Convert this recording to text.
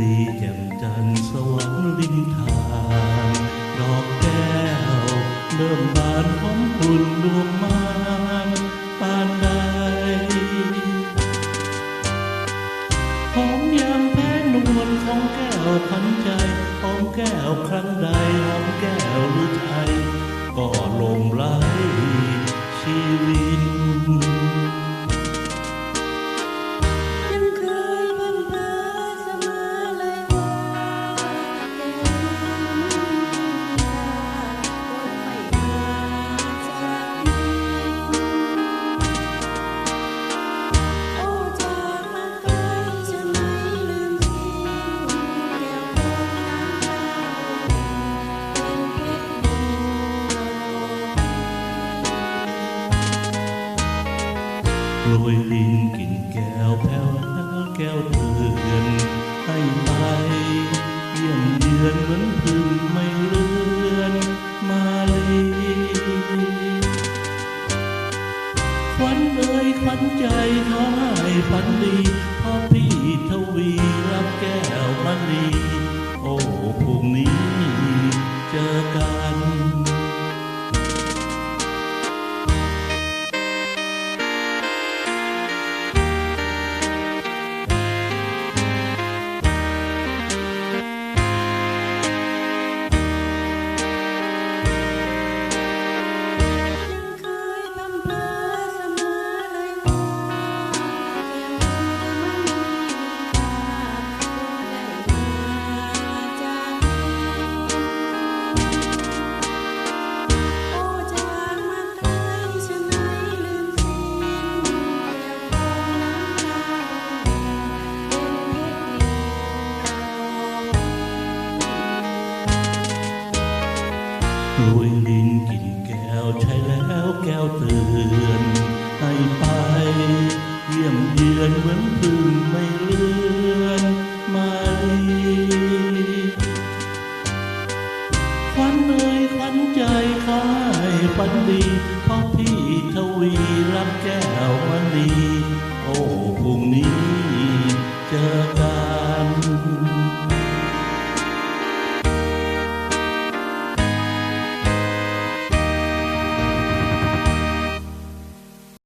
รีแจ่มจันทร์สวรรค์ริมทางดอกแก้วเริ่มบานหอมกลุ่นดวงมานปานใดหอมยามแพ้นวลของแก้วพันใจหอมแก้วครั้งใดหอมแก้วหรือไทยก็ลงไหลชีวิต โรยลินกินแก้วแผ้วแก้วเตือนให้ไปเยี่ยมเยือนเหมือนพึ่งไม่เลือนมาลีควันเอ่ยควันใจขอให้ฝันดีพราะพี่ทวีรับแก้วมณีโอ้พรุ่งนี้เจอกัน กลวยลินกินแก้วใช้แล้วแก้วเตือนให้ไปเยี่ยมเยือนเหมือนพึ่งไม่เลือนมาลีควันเอ่ยควันใจคายฝันดีเพราพี่ทวีรับแก้วมณีโอ้พรุ่งนี้